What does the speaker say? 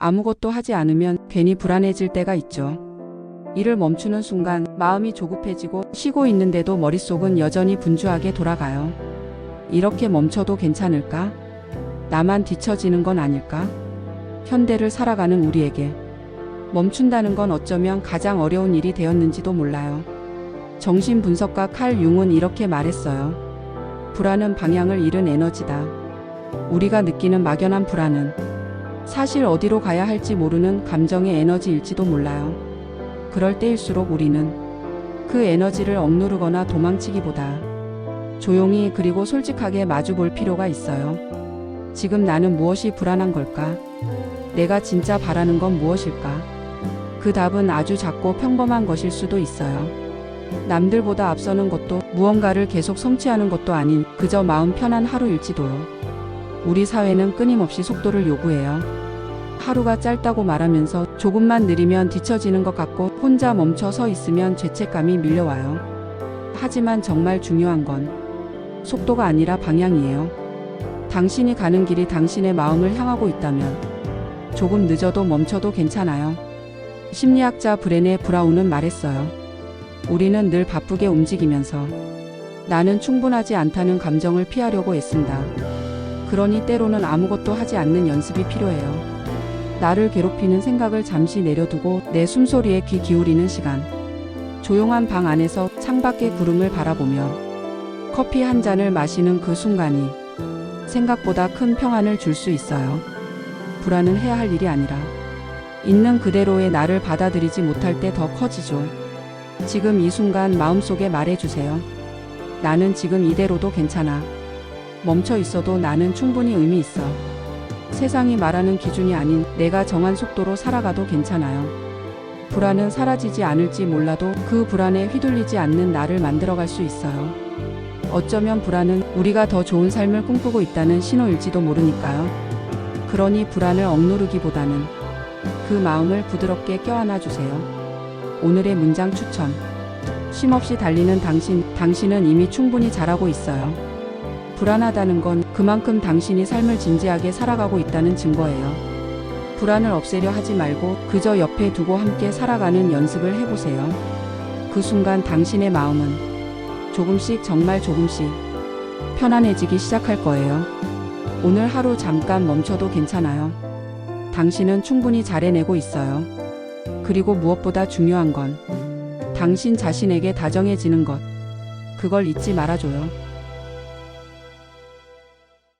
아무것도 하지 않으면 괜히 불안해질 때가 있죠. 일을 멈추는 순간 마음이 조급해지고 쉬고 있는데도 머릿속은 여전히 분주하게 돌아가요. 이렇게 멈춰도 괜찮을까? 나만 뒤처지는 건 아닐까? 현대를 살아가는 우리에게 멈춘다는 건 어쩌면 가장 어려운 일이 되었는지도 몰라요. 정신 분석가 칼 융은 이렇게 말했어요. 불안은 방향을 잃은 에너지다. 우리가 느끼는 막연한 불안은 사실 어디로 가야 할지 모르는 감정의 에너지일지도 몰라요. 그럴 때일수록 우리는 그 에너지를 억누르거나 도망치기보다 조용히 그리고 솔직하게 마주 볼 필요가 있어요. 지금 나는 무엇이 불안한 걸까? 내가 진짜 바라는 건 무엇일까? 그 답은 아주 작고 평범한 것일 수도 있어요. 남들보다 앞서는 것도 무언가를 계속 성취하는 것도 아닌 그저 마음 편한 하루일지도요. 우리 사회는 끊임없이 속도를 요구해요. 하루가 짧다고 말하면서 조금만 느리면 뒤처지는 것 같고 혼자 멈춰 서 있으면 죄책감이 밀려와요. 하지만 정말 중요한 건 속도가 아니라 방향이에요. 당신이 가는 길이 당신의 마음을 향하고 있다면 조금 늦어도 멈춰도 괜찮아요. 심리학자 브레네 브라운은 말했어요. 우리는 늘 바쁘게 움직이면서 나는 충분하지 않다는 감정을 피하려고 애쓴다. 그러니 때로는 아무것도 하지 않는 연습이 필요해요. 나를 괴롭히는 생각을 잠시 내려두고 내 숨소리에 귀 기울이는 시간. 조용한 방 안에서 창밖의 구름을 바라보며 커피 한 잔을 마시는 그 순간이 생각보다 큰 평안을 줄 수 있어요. 불안은 해야 할 일이 아니라 있는 그대로의 나를 받아들이지 못할 때 더 커지죠. 지금 이 순간 마음속에 말해주세요. 나는 지금 이대로도 괜찮아. 멈춰 있어도 나는 충분히 의미 있어. 세상이 말하는 기준이 아닌 내가 정한 속도로 살아가도 괜찮아요. 불안은 사라지지 않을지 몰라도 그 불안에 휘둘리지 않는 나를 만들어갈 수 있어요. 어쩌면 불안은 우리가 더 좋은 삶을 꿈꾸고 있다는 신호일지도 모르니까요. 그러니 불안을 억누르기보다는 그 마음을 부드럽게 껴안아 주세요. 오늘의 문장 추천. 쉼없이 달리는 당신, 당신은 이미 충분히 잘하고 있어요. 불안하다는 건 그만큼 당신이 삶을 진지하게 살아가고 있다는 증거예요. 불안을 없애려 하지 말고 그저 옆에 두고 함께 살아가는 연습을 해보세요. 그 순간 당신의 마음은 조금씩 정말 조금씩 편안해지기 시작할 거예요. 오늘 하루 잠깐 멈춰도 괜찮아요. 당신은 충분히 잘해내고 있어요. 그리고 무엇보다 중요한 건 당신 자신에게 다정해지는 것. 그걸 잊지 말아줘요.